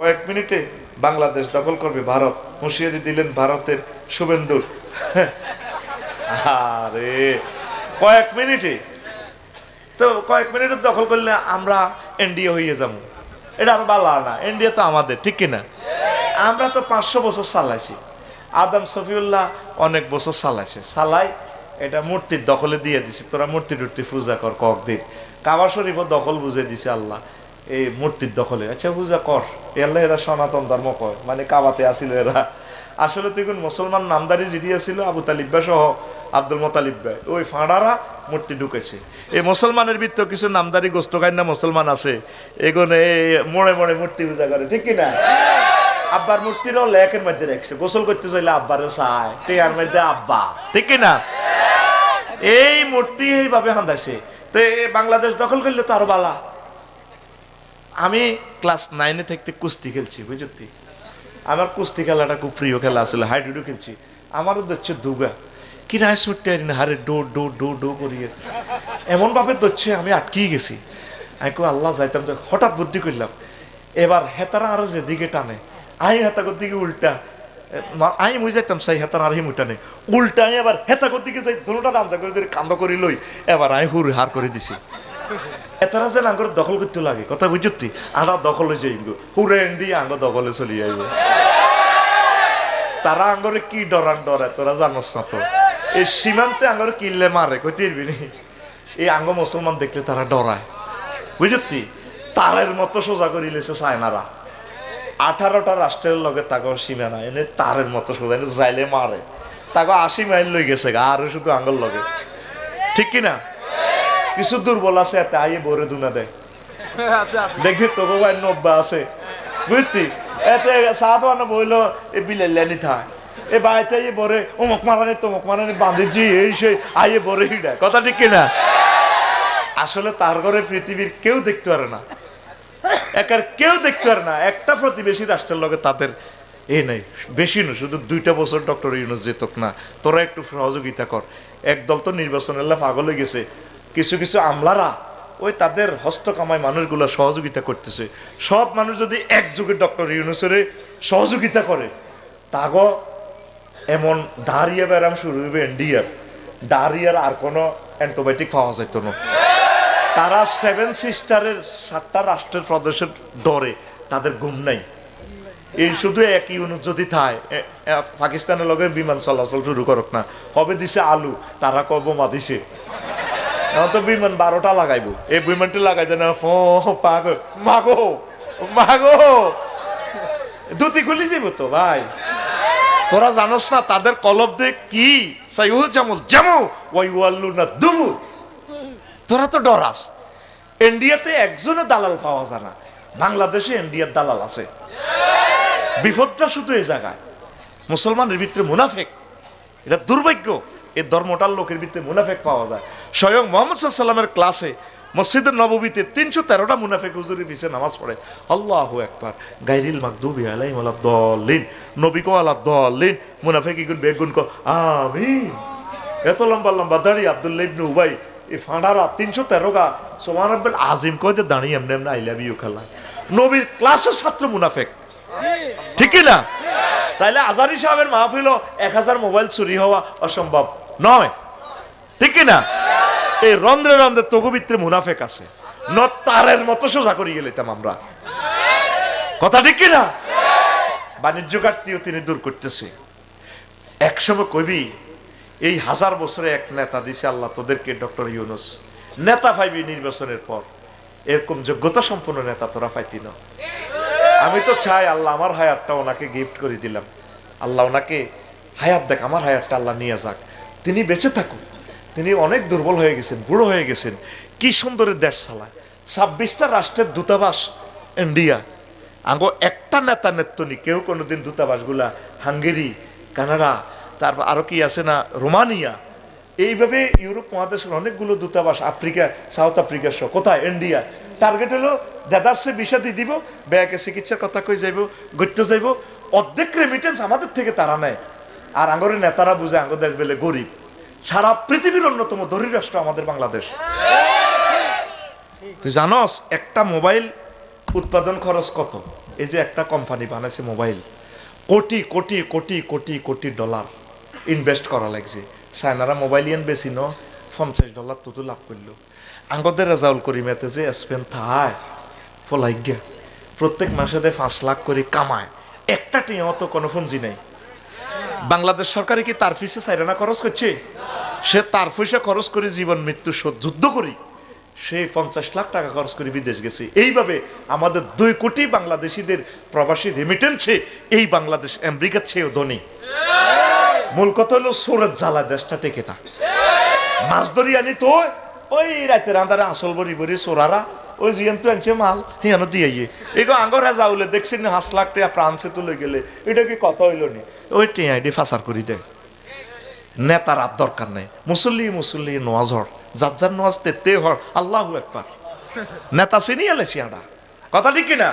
কয়েক মিনিটে বাংলাদেশ দখল করবে ভারত। হুঁশিয়ারি দিলেন ভারতের শুভেন্দুর। আরে, কয়েক মিনিটে। তো কয়েক মিনিটে দখল করলে আমরা এনডিএ হয়ে যাব। এটা আর বালা না, এনডিএ তো আমাদের, ঠিক কিনা? আমরা তো পাঁচশো বছর চালাইছি। আদম সফিউল্লাহ অনেক বছর চালাইছে। চালাই, এটা মূর্তির দখলে দিয়ে দিছে। তোরা মূর্তি টুর্তি পূজা কর কক দিন কাবা শরীফও দখল বুঝে দিছে আল্লাহ। এই মূর্তির দখলে। আচ্ছা পূজা কর। এল্লা এরা সনাতন ধর্ম কয়। মানে কাবাতে আসিল এরা। আসলে তুই কোন মুসলমান নামদারি যিনি ছিল আবু তালিব্বা সহ আব্দুল মোতালিব্বা ওই ফাঁড়ারা মূর্তি ঢুকেছে। এই মুসলমানের ভিতর কিছু নামদারি গোস্ত না মুসলমান আছে। এগুলো মোড়ে মোড়ে মূর্তি পূজা করে। ঠিক কি না আব্বার মূর্তিরও লেকের মধ্যে রাখছে গোসল করতে চাইলে আব্বারে চায়। টেয়ার মধ্যে আব্বা। ঠিক কি না এই মূর্তি এইভাবে হান্দাছে তো বাংলাদেশ দখল করলে তো আরও বালা। আমি ক্লাস নাইনে থাকতে কুস্তি খেলছি বুঝলি আমার কুস্তি খেলাটা খুব প্রিয় খেলা আসলে হাইডুডু খেলছি। আমারও ধরছে দুগা। কি না ছুটতে পারি না, হারে ডো ডো ডো ডো করিয়ে। এমন ভাবে ধরছে আমি আটকিয়ে গেছি। আমি কো আল্লাহ যাইতাম তো হঠাৎ বুদ্ধি করলাম, এবার হেতারা আরও যেদিকে টানে, আই হেতাকর দিকে উল্টা। আমি মুই যাইতাম, সাই হেতার আর হিমুটা নেই উল্টা আমি এবার হেতাকর দিকে যাই, দুটা রামজা করে কান্দ করি লই এবার আমি হুর হার করে দিছি। এতারা যে আঙ্গর দখল করতে লাগে কথা বুঝতি আমরা দখলে যাইব হুরে এন্ডি আঙ্গ দখলে চলে যাইব তারা আঙ্গরে কি ডরান ডরে তোরা জানোস না তো। এই সীমান্তে আঙ্গরে কিনলে মারে কইতে পারবি নি? এই আঙ্গ মুসলমান দেখলে তারা ডরায়। বুঝতি তারের মতো সোজা করে লেছে চায়নারা আঠারোটা রাষ্ট্রের লগে তাকে সীমানা এনে তারের মতো সোজা এনে যাইলে মারে। তাকে আশি মাইল লই গেছে গা, আর শুধু আঙ্গল লগে। ঠিক কিনা? কিছু দুর্বল আছে এতে আইয়ে বরে দুনা দেয়। দেখবি তোকে ভাই নব্বা আছে। বুঝতি? এতে সাধু আনা বইলো এ বিলেলানি থায়। এ বাড়িতে আইয়ে বরে অমুক মারানি তমুক মারানি বাঁধেছি এই সেই আইয়ে বরে হিডা কথা ঠিক কিনা? আসলে তার ঘরে পৃথিবীর কেউ দেখতে পারে না। একার কেউ দেখতে পারে না। একটা প্রতিবেশী রাষ্ট্রের লগে তাদের এ নেই। বেশি না শুধু দুইটা বছর ডক্টর ইউনুস যেতক না। তোরা একটু সহযোগিতা কর। একদল তো নির্বাচন লাভ পাগল হয়ে গেছে। কিছু কিছু আমলারা ওই তাদের হস্তকামায় মানুষগুলো সহযোগিতা করতেছে। সব মানুষ যদি একযোগে ডক্টর ইউনুসের সহযোগিতা করে, তাগ এমন ডারিয়া ব্যারাম শুরু হইবে ইন্ডিয়ার ডারিয়ার আর কোনো অ্যান্টিবায়োটিক পাওয়া যেত না। তারা সেভেন সিস্টারের সাতটা রাষ্ট্রের প্রদেশের ডরে, তাদের ঘুম নাই। এই শুধু এক ইউনিট যদি থায় পাকিস্তানের লগে বিমান চলাচল শুরু করক না। কবে দিছে আলু, তারা কব বোমা দিছে। এখন তো বিমান বারোটা লাগাইবো। এই বিমানটি লাগাইতে না ফো, পাগ, মাগো মাগো। দুটি খুলি যাব তো, ভাই। তোরা জানোস না, তাদের কলব দে কি? সাইহু জামুল জামু ওয়াই ওয়াল্লু না দুমু। তোরা তো ডরাস। ইন্ডিয়াতে একজনও দালাল পাওয়া যায় না। বাংলাদেশে ইন্ডিয়ার দালাল আছে। বিপদটা শুধু এই জায়গায়। মুসলমানের ভিতরে মুনাফেক। এটা দুর্ভাগ্য। এই ধর্মটার লোকের ভিতরে মুনাফেক পাওয়া যায়। স্বয়ং মোহাম্মদ সাল্লামের ক্লাসে মসজিদের নববীতে তিনশো তেরোটা মুনাফেক হুজুরের পিছিয়ে নামাজ পড়ে। আল্লাহ একবার গাইরিল মাকদুবি আলাইহিম আলা দলিন নবী কো আলা দলিন মুনাফেক ইগুন বেগুন কো আমিন। এত লম্বা লম্বা দাঁড়িয়ে আব্দুল্লাহ ইবনে উবাই এই ফাঁড়ারা তিনশো তেরো গা সোমান রব্বেল আজিম কইতে দাঁড়িয়ে এমনি এমনি আই লাভ ইউ খেলা নবীর ক্লাসের ছাত্র মুনাফেক। ঠিক না? তাইলে আজারি সাহেবের মাহফিল এক হাজার মোবাইল চুরি হওয়া অসম্ভব। নয়। ঠিক না এই রন্ধ্রে রন্ধ্রে তগুবিত্রে মুনাফেক আছে। ন তারের মতো সোজা করিয়ে গেলিতাম আমরা। কথা ঠিক কি না বাণিজ্য ঘাটতিও তিনি দূর করতেছে। একসময় কবি এই হাজার বছরে এক নেতা দিছে আল্লাহ তোদেরকে ডক্টর ইউনুস। নেতা পাইবি নির্বাচনের পর। এরকম যোগ্যতা সম্পন্ন নেতা তোরা পাইতি না। আমি তো চাই আল্লাহ আমার হায়াতটা ওনাকে গিফট করে দিলাম। আল্লাহ ওনাকে হায়াত দেখ, আমার হায়াতটা আল্লাহ নিয়ে যাক। তিনি বেঁচে থাকুন তিনি অনেক দুর্বল হয়ে গেছেন, বুড়ো হয়ে গেছেন। কি সুন্দরের দেশ চালায় ছাব্বিশটা রাষ্ট্রের দূতাবাস ইন্ডিয়া। আঙ্গো একটা নেতা নেত্রনি কেউ কোনোদিন দূতাবাসগুলা, হাঙ্গেরি, কানাডা তারপর আরও কি আছে না, রোমানিয়া। এইভাবে ইউরোপ মহাদেশের অনেকগুলো দূতাবাস, আফ্রিকা, সাউথ আফ্রিকা সহ কোথায়? ইন্ডিয়া। টার্গেট হলো, দাদারসে বিষা দিয়ে দিব, ব্যাগে চিকিৎসার কথা কই যাইব, গত্য যাইব, অর্ধেক রেমিটেন্স আমাদের থেকে তারা নেয়। আর আঙ্গরের নেতারা বুঝে আঙ্গ দেশ বেলে গরিব। সারা পৃথিবীর অন্যতম দরিদ্র রাষ্ট্র আমাদের বাংলাদেশ। তুই জানস, একটা মোবাইল উৎপাদন খরচ কত? এই যে একটা কোম্পানি বানাইছে mobile. Crore crore crore crore crore dollar invest করা লাগছে। চায়নারা মোবাইল ইয়ান বেশি ন, পঞ্চাশ ডলার তো লাভ করল। আঙ্গদের রেজাউল করিমেতে যে স্পেন থায় ফলাইজ্ঞা প্রত্যেক মাসে পাঁচ লাখ করে কামায়। একটা টিয়াও তো কোনো ফঞ্জি নেই। বাংলাদেশ সরকারে কি তার ফিসে সাইরানা খরচ করছে? সে তার পয়সা খরচ করে জীবন, মৃত্যু যুদ্ধ করি, সে পঞ্চাশ লাখ টাকা খরচ করে বিদেশ গেছে। এইভাবে আমাদের দুই কোটি বাংলাদেশিদের প্রবাসী রেমিটেন্সে এই বাংলাদেশ আমেরিকার চেয়েও ধনী। মূল কথা হলো সুরত জ্বালা দেশটা টেকে না। মাছ ধরি আনি তো, ওই রাতের আন্ধারে আসল বড়ি বড়ি সোরারা, ওই জিয়ান তো আনছে মাল, হিয়ানো দিয়ে এগো আঙ্গর যাওলে দেখছেন হাঁস লাখ টাকা ফ্রান্সে তুলে গেলে। এটা কি কথা হইল নি? ওই টিআইডি ফাঁসার করি দেয় নেতার আর দরকার নেই। মুসল্লি মুসল্লি নোয়াজ হর যার যার নোয়াজ তেতে হর, আল্লাহ একবার। নেতা চিনি এলেছি আডা কথা ঠিক কিনা?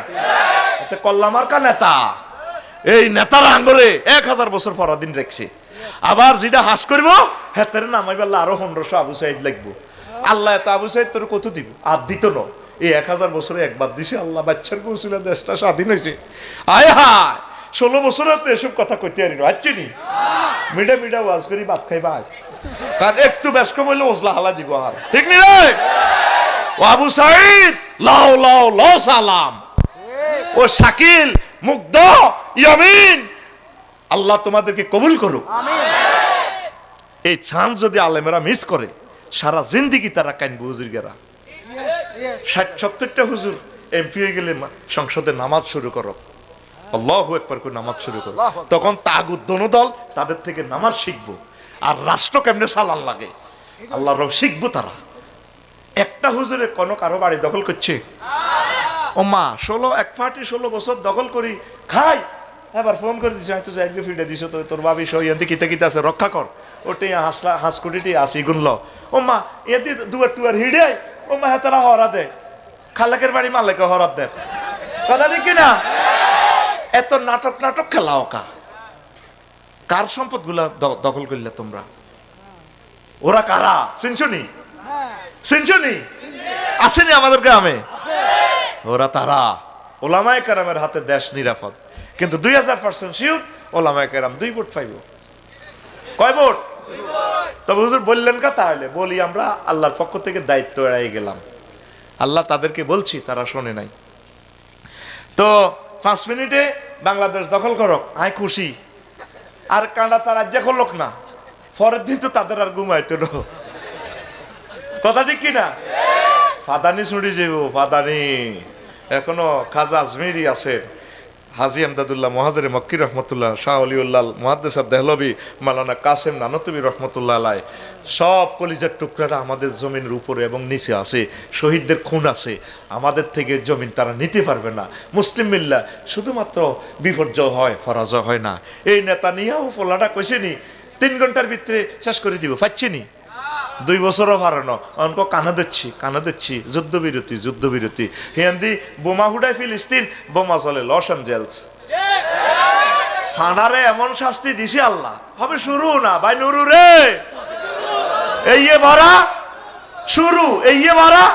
কল্লামার কা নেতা। এই নেতার আঙ্গরে এক হাজার বছর পরাদিন রেখছে। আবার যেটা হাস করব, হেতের নামাই বেলা আরও পনেরোশো আবু সাইড লাগবো আল্লাহ এত আবু সাইড তোর কত দিব? আর দিত ন এই এক হাজার বছরে একবার দিছে, আল্লাহ বাচ্চার কৌশলে দেশটা স্বাধীন হয়েছে। আয় হায়! ষোলো বছরে তো এসব কথা কইতে পারি আচ্ছি নি? মিডা মিডা ওয়াজ করি ভাত খাই ভাই কারণ একটু ব্যস্ত হইলে ওজলা হালা দিব আর। ঠিক নি রে? ও আবু সাইদ লাও লাও লাও সালাম। ও শাকিল মুগ্ধ ইয়ামিন আল্লাহ তোমাদেরকে কবুল করুক। এই চাঁদ যদি আলেমেরা মিস করে সারা জিন্দিগি তারা কাইনবো হুজুর গেরা ষাট সত্তরটা হুজুর এমপি হয়ে গেলে সংসদে নামাজ শুরু করো। আল্লাহ একবার করে নামাজ শুরু করো। তখন তাগুদ দল তাদের থেকে নামাজ শিখব। আর রাষ্ট্র কেমনে সালান লাগে? আল্লাহ রব শিখব তারা। একটা হুজুরে কোনো কারও বাড়ি দখল করছে? ও মা ষোলো এক পার্টি ষোলো বছর দখল করি খাই। এবার ফোন করে দিছে হয়তো যাইবে ফিডে দিছ তো তোর বাবি সই এতে কিতে কিতে আছে রক্ষা কর। ওটাই হাসলা হাঁস কোটিটি আসি গুনল ও মা এতে দুয়ার টুয়ার হিড়ে ও মা হাতারা হরা দে। খালাকের বাড়ি মালাকে হরাত দে। কথা দেখি না এত নাটক নাটক খেলা ওকা কার সম্পদগুলা দখল করলে তোমরা? ওরা কারা? চিনছনি চিনছনি আসেনি আমাদের গ্রামে? ওরা তারা। ওলামায় কারামের হাতে দেশ নিরাপদ। কিন্তু দুই হাজার পার্সেন্ট শিওর ওলামায় কারাম দুই ভোট পাইব। কয় ভোট? তবে হুজুর বললেন কা তাহলে? বলি আমরা আল্লাহর পক্ষ থেকে দায়িত্ব এড়াই গেলাম। আল্লাহ তাদেরকে বলছি, তারা শোনে নাই। তো পাঁচ মিনিটে বাংলাদেশ দখল করক। আয় খুশি। আর কানাডা তার রাজ্যে করলক না। পরের দিন তো তাদের আর ঘুমাইতো না কথা ঠিক কিনা? ফাদানি শুনি যাব ফাদানি। এখনও খাজা আজমিরি আছে। হাজি আমদাদুল্লাহ, মহাজারে মক্কি রহমতুল্লাহ, শাহ অলিউল্লাহ মহাদ্দেসা দেহলবি মালানা কাসেম নানতবি রহমতুল্লাহ আলাই সব কলিজার টুকরাটা আমাদের জমিনের উপরে এবং নিচে আছে, শহীদদের খুন আছে। আমাদের থেকে জমিন তারা নিতে পারবে না। মুসলিম মিল্লা, শুধুমাত্র বিপর্যয় হয়, পরাজয় হয় না। এই নেতা নিয়েও ফোলাটা কইসেনি তিন ঘণ্টার ভিতরে শেষ করে দিব পাচ্ছিনি দুই বছরও হারানো। অনক কানা দিচ্ছি কানা দিচ্ছি। যুদ্ধবিরতি যুদ্ধবিরতি। হিয়ান্দি বোমা হুডায় ফিলিস্তিন বোমা চলে লস অ্যাঞ্জেলস ফানারে এমন শাস্তি দিছি আল্লাহ। হবে শুরু না? ভাই নুরু রে! এই ভরা? শুরু। এই ভরা?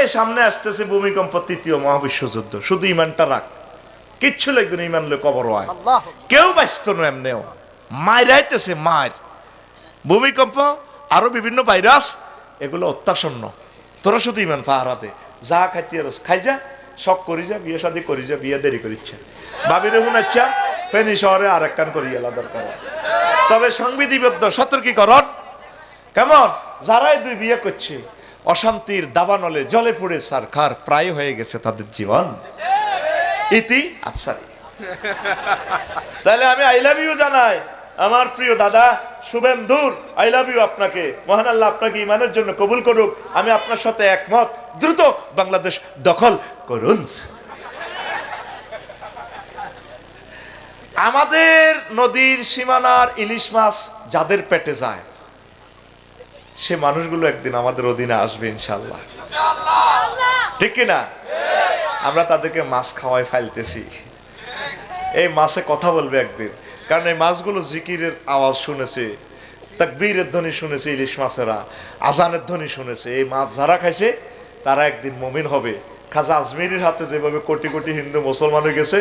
এই সামনে আসতেছে ভূমিকম্প তৃতীয় মহাবিশ্ব যুদ্ধ। শুধু ইমানটা রাখ। কিচ্ছু লাগবে না ইমান লোক কবর হয় কেউ বাঁচত না এমনিও। মায়েরাইতেছে মায়ের ভূমিকম্প আরও বিভিন্ন ভাইরাস, এগুলো অত্যাসন্ন। তোরা শুধু ইমান পাহারা দে যা খাইতে খাই যা, শখ করি যা, বিয়ে শাদি করি যা, বিয়ে দেরি করিচ্ছে ভাবি রে আচ্ছা ফেনি শহরে আর এক কান করি এলা দরকার তবে সংবিধিবদ্ধ, সতর্কীকরণ। কেমন? যারাই দুই বিয়ে করছে, অশান্তির দাবানলে জলে পড়ে সারখার প্রায় হয়ে গেছে তাদের জীবন। ইতি আফসারি। তাহলে আমি আই লাভ ইউ জানাই। আমার প্রিয় দাদা শুভেন্দুর আই লাভ ইউ আপনাকে। মহান আল্লাহ আপনাকে ইমানের জন্য কবুল করুক। আমি আপনার সাথে একমত। দ্রুত বাংলাদেশ দখল করুন। আমাদের নদীর সীমানার ইলিশ মাছ যাদের পেটে যায়, সে মানুষগুলো একদিন আমাদের অধীনে আসবে ইনশাল্লাহ ঠিক কিনা? আমরা তাদেরকে মাছ খাওয়াই ফেলতেছি। এই মাছে কথা বলবে একদিন। কারণ এই মাছগুলো জিকিরের আওয়াজ শুনেছে, তাকবীরের ধ্বনি শুনেছে, ইলিশ মাছেরা আজানের ধ্বনি শুনেছে। এই মাছ যারা খাইছে, তারা একদিন মমিন হবে। খাজা আজমিরির হাতে যেভাবে কোটি কোটি হিন্দু মুসলমান হয়ে গেছে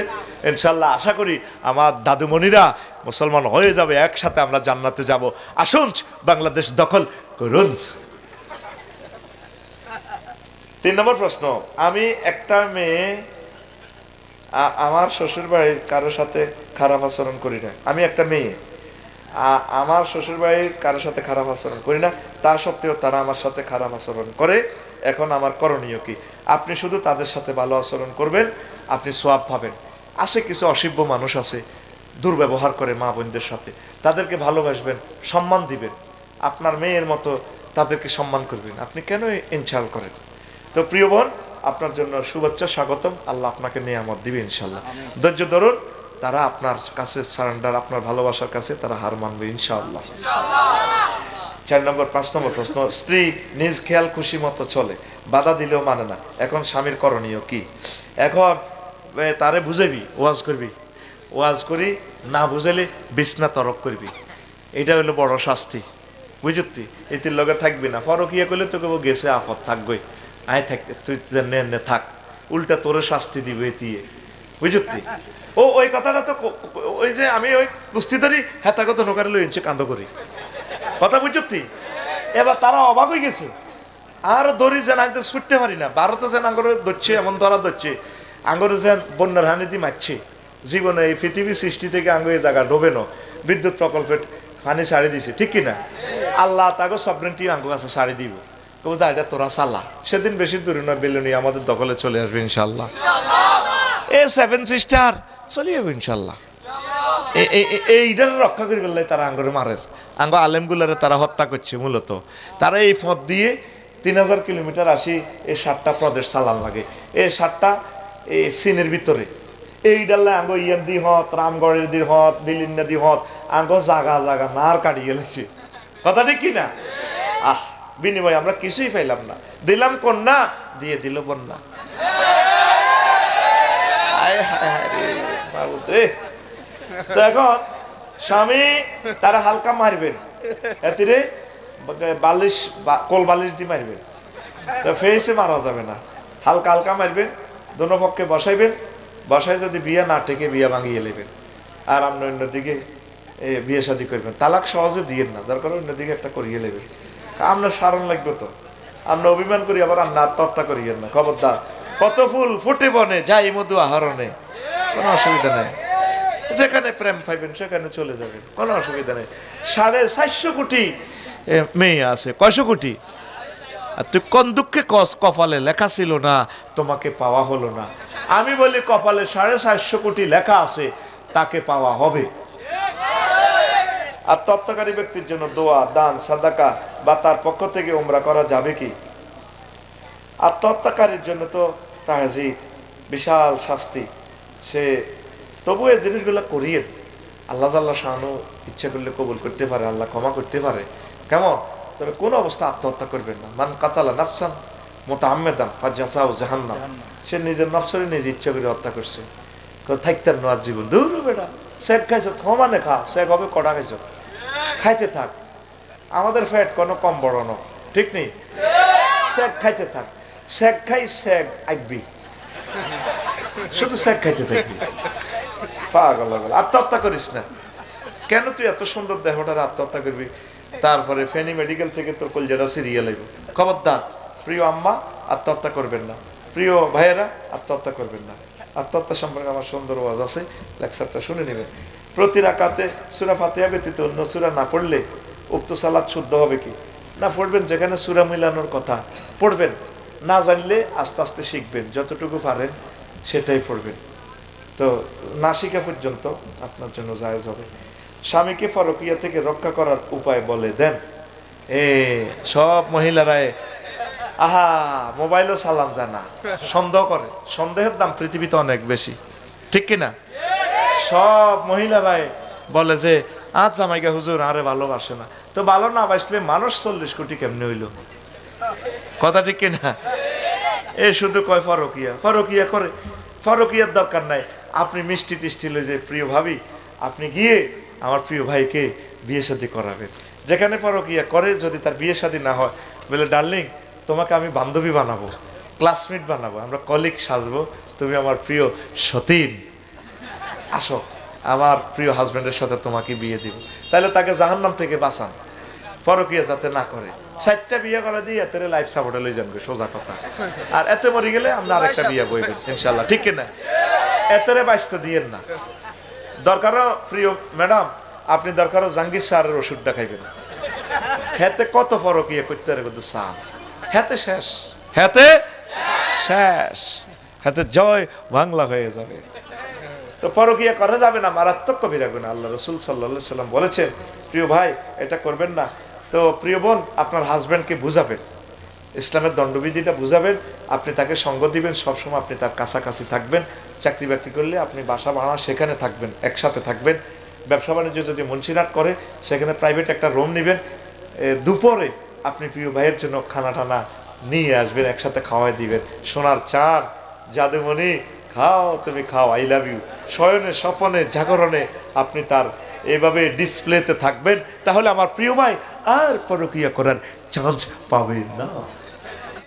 ইনশাল্লাহ আশা করি আমার দাদুমণিরা মুসলমান হয়ে যাবে, একসাথে আমরা জান্নাতে যাব। আসুন, বাংলাদেশ দখল করুন। তিন নম্বর প্রশ্ন, আমি একটা মেয়ে আমার শ্বশুর বাড়ির কারোর সাথে খারাপ আচরণ করি না। আমি একটা মেয়ে। আমার শ্বশুর বাড়ির কারোর সাথে খারাপ আচরণ করি না। তা সত্ত্বেও তারা আমার সাথে খারাপ আচরণ করে। এখন আমার করণীয় কি? আপনি শুধু তাদের সাথে ভালো আচরণ করবেন, আপনি সোয়াব পাবেন। আসে কিছু অসভ্য মানুষ আছে, দুর্ব্যবহার করে মা বোনদের সাথে। তাদেরকে ভালোবাসবেন, সম্মান দিবেন। আপনার মেয়ের মতো তাদেরকে সম্মান করবেন। আপনি কেন ইনশাল করেন? তো প্রিয় বোন আপনার জন্য শুভেচ্ছা স্বাগতম। আল্লাহ আপনাকে নিয়ামত দিবে ইনশাল্লাহ ধৈর্য ধরুন তারা আপনার কাছে সারেন্ডার আপনার ভালোবাসার কাছে তারা হার মানবে ইনশাআল্লাহ। চার নম্বর পাঁচ নম্বর প্রশ্ন স্ত্রী নিজ খেয়াল খুশি মতো চলে বাধা দিলেও মানে না এখন স্বামীর করণীয় কি? এখন তারে বুঝাবি ওয়াজ করবি। ওয়াজ করি না বুঝাইলে বিছনা তরক করবি। এটা হলো বড় শাস্তি বুঝতি এটির লগে থাকবি না পরকিয়া করলে তোকে গেছে আফত থাকবই। আয় থাক, তুই নে নে, থাক। উল্টা তোরে শাস্তি দিবে এটিয়ে বুঝতি ও, ওই কথাটা তো ওই যে আমি ওই কুস্তি ধরি হেতাগত নৌকারে লইছে কান্দ করি। কথা বুঝতি এবার তারা অবাক হয়ে গেছে। আর দড়ি যেন আমি তো ছুটতে পারি না। ভারতে যেন আঙ্গরে ধরছে, এমন ধরা ধরছে। আঙ্গরে যেন বন্যার হানিতে মারছে। জীবনে এই পৃথিবী সৃষ্টি থেকে আঙ্গ এই জায়গা ডোবে না। বিদ্যুৎ প্রকল্পের পানি ছাড়ি দিছে। ঠিক কি না? আল্লাহ তাকে সবরেন্টি আঙ্গ কাছে ছাড়ি দিব। কবুদা এটা তোরা চালা সেদিন বেশি দূরে নয় বেলুনি আমাদের দখলে চলে আসবে, ইনশাল্লাহ। এ সেভেন সিস্টার চলে যাবে, ইনশাল্লাহ। এইটার রক্ষা করি বললে তারা আঙ্গরে মারের আঙ্গ আলেমগুলারে তারা হত্যা করছে মূলত। তারা এই পথ দিয়ে তিন হাজার কিলোমিটার আসি এই সাতটা প্রদেশ চালান লাগে। এই সাতটা এই চীনের ভিতরে। এই ডাল্লা আঙ্গ ইয়ান দি হত, রামগড়ের দি হত, বিলিন্না দি হত, আঙ্গ জাগা জাগা নার কাটি গেলেছে কথা কি না আহ। বিনিময় আমরা কিছুই পাইলাম না। দিলাম কন্যা, দিয়ে দিল বন্যা। তো এখন স্বামী তারা হালকা মারবেন। এতিরে বালিশ কোল বালিশ দিয়ে মারবেন। তো ফেসে মারা যাবে না। হালকা হালকা মারবেন, দোনো পক্ষে বসাইবেন। বসায় যদি বিয়ে না টেকে, বিয়ে ভাঙিয়ে নেবেন। আর আপনি অন্যদিকে বিয়ে শাদি করবেন। তালাক সহজে দিয়ে না। দরকার অন্যদিকে একটা করিয়ে নেবেন। আপনার সারণ লাগবে তো। আমরা অভিমান করি, আবার আমরা আত্মহত্যা করি না। খবরদার। কত ফুল ফুটে বনে, যাই মধু আহরণে। কোনো অসুবিধা নাই। যেখানে প্রেম পাইবেন, সেখানে চলে যাবেন। কোনো অসুবিধা নেই। সাড়ে চারশো কোটি মেয়ে আছে। কয়শো কোটি? আর তুই কোন দুঃখে কস, কপালে লেখা ছিল না, তোমাকে পাওয়া হলো না। আমি বলি, কপালে সাড়ে চারশো কোটি লেখা আছে, তাকে পাওয়া হবে। আত্মহত্যাকারী ব্যক্তির জন্য দোয়া, দান, সাদাকা বা তার পক্ষ থেকে ওমরা করা যাবে কি? আত্মহত্যাকারীর জন্য তো তাহাজিদ, বিশাল শাস্তি। সে তবু এই জিনিসগুলো করিয়ে আল্লাহ আল্লাহ শাহানু ইচ্ছা করলে কবুল করতে পারে, আল্লাহ ক্ষমা করতে পারে। কেমন? তবে কোন অবস্থা আত্মহত্যা করবেন না। মান কাতালা নাফসান মোতা আহমেদান ফাজাসাও জাহান্নাম। সে নিজের নফসরে নিজে ইচ্ছা করে হত্যা করছে। থাকতেন না আর জীবন। দূর বেটা। শেখ খাইছ, থমানে খা। শেখ হবে, কটা খাইছ? খাইতে থাক। আমাদের ফ্যাট কোনো কম বড় ন ঠিক নেই? শেখ খাইতে থাক। শেখ খাই শেখ আইবি। শুধু শেখ খাইতে থাকবি পাগল। আত্মহত্যা করিস না। কেন তুই এত সুন্দর দেহটার আত্মহত্যা করবি? তারপরে ফেনী মেডিকেল থেকে তোর কলজাটা সিরিয়ে লাগবে খবরদার। প্রিয় আম্মা, আত্মহত্যা করবেন না। প্রিয় ভাইয়েরা, আত্মহত্যা করবেন না। আত্মহত্যা সম্পর্কে আমার সুন্দর ওয়াজ আছে। লেকচারটা শুনে নেবেন। প্রতি রাকাতে সুরা ফাতিহা ব্যতীত অন্য সুরা না পড়লে উক্ত সালাদ শুদ্ধ হবে কি? না পড়বেন যেখানে সুরা মিলানোর কথা। পড়বেন। না জানলে আস্তে আস্তে শিখবেন। যতটুকু পারেন সেটাই পড়বেন। তো নাসিকা পর্যন্ত আপনার জন্য জায়জ হবে। স্বামীকে ফরকিয়া থেকে রক্ষা করার উপায় বলে দেন। এ, সব মহিলারাই, আহা, মোবাইলও সালাম জানা। সন্দেহ করে। সন্দেহের দাম পৃথিবীতে অনেক বেশি। ঠিক কিনা? সব মহিলারাই বলে যে, আজ জামাইকা হুজুর আরে ভালোবাসে না। তো ভালো না বাসলে মানুষ চল্লিশ কোটি কেমনে হইল? কথা ঠিক কিনা? এ শুধু কয় ফরকিয়া। ফরকিয়া করে ফরকিয়ার দরকার নাই। আপনি মিষ্টি টিষ্টি যে প্রিয় ভাবি, আপনি গিয়ে আমার প্রিয় ভাইকে বিয়ে শাদী করাবেন। যেখানে ফরকিয়া করে, যদি তার বিয়ে শাদী না হয়, বলে, ডার্লিং, তোমাকে আমি বান্ধবী বানাবো, ক্লাসমেট বানাবো, আমরা কলিগ সাজবো, তুমি আমার প্রিয় সতীন। আসো আমার প্রিয় হাজবেন্ডের সাথে তোমাকে বিয়ে দিব। তাহলে তাকে জাহান্নাম থেকে বাঁচান পরকিয়া যাতে না করে। চারটা বিয়ে করে দিয়ে এতে লাইফ সাপোর্টে লই যানবে সোজা কথা। আর এতে মরে গেলে আমরা আরেকটা বিয়ে বইবেন ইনশাল্লাহ ঠিক কিনা? এতেরে বাইশটা দিয়েন না। দরকারও প্রিয় ম্যাডাম আপনি দরকারও জাঙ্গির স্যারের ওষুধটা খাইবেন। হেতে কত পরকিয়া করতে পারে কিন্তু চা হেতে শেষ। হেতে? শেষ। হেতে জয় বাংলা হয়ে যাবে। তো পরকিয়া করা যাবে না, মারাত্মক কবিরা গুণা। আল্লাহ রসুল সাল্লা সাল্লাম বলেছেন, প্রিয় ভাই, এটা করবেন না। তো প্রিয় বোন, আপনার হাজব্যান্ডকে বুঝাবেন। ইসলামের দণ্ডবিধিটা বুঝাবেন, আপনি তাকে সঙ্গ দিবেন, সবসময় আপনি তার কাছাকাছি থাকবেন। চাকরি বাকরি করলে আপনি বাসা ভাড়া সেখানে থাকবেন, একসাথে থাকবেন। ব্যবসা বাণিজ্য যদি মুন্সিরাট করে, সেখানে প্রাইভেট একটা রুম নেবেন। দুপুরে আপনি প্রিয় ভাইয়ের জন্য খানা টানা নিয়ে আসবেন, একসাথে খাওয়াই দিবেন। সোনার চার জাদুমণি খাও, তুমি খাও আই লাভ ইউ শয়নে, স্বপনে, জাগরণে আপনি তার এভাবে ডিসপ্লেতে থাকবেন। তাহলে আমার প্রিয় ভাই আর পরকিয়া করার চান্স পাবেন না।